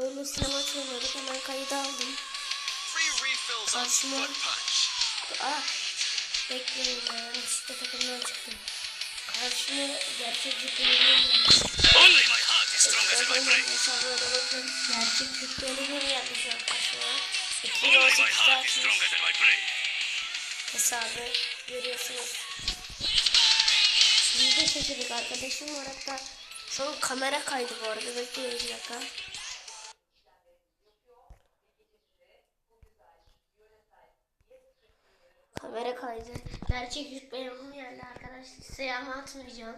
Öyle sinema çeviriyorduk hemen kaydı aldım. Karşıma-. Ah bekleyin ya yanlışlıkla takımdan çıktım. Karşıma gerçek. Hesabına bakın. Gerçek karşıma. Only my 2018 heart is açmış stronger than my brain. hesabı görüyorsunuz. Biz de şaşırdık arkadaşım var hatta şu an kamera kaydı bu arada bekleyin bir dakika. Kamera kaydı. Gerçek yüz beyanım geldi arkadaşlar. Size ama atmayacağım.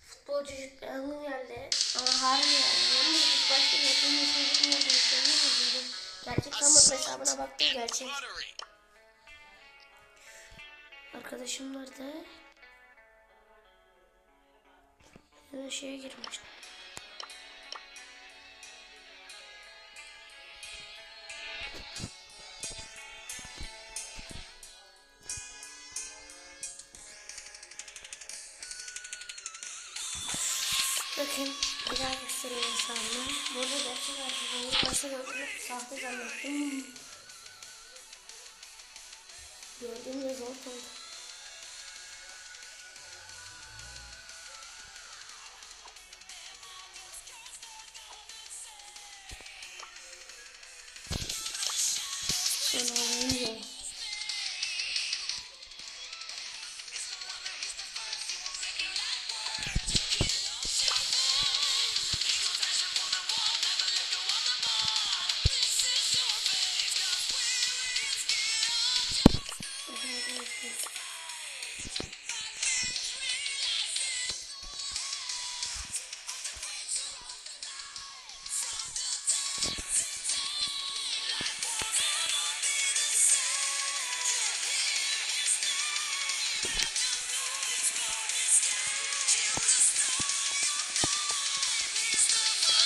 Futbolcu yüz beyanım geldi. Ama harbi yani. İlk başta yapımı sözüm yazdım. Gerçek kamera hesabına baktım gerçek. Arkadaşım nerede? Şeye girmiş. Bakın bir daha göstereyim hesabını. Burada gerçek arkadaşım. İlk başta gördüm. Sahte zannettim. Gördüğümde zor oldu. Sonra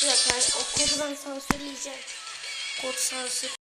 Bir dakika o kodu ben sansürleyeceğim. Kod sansür.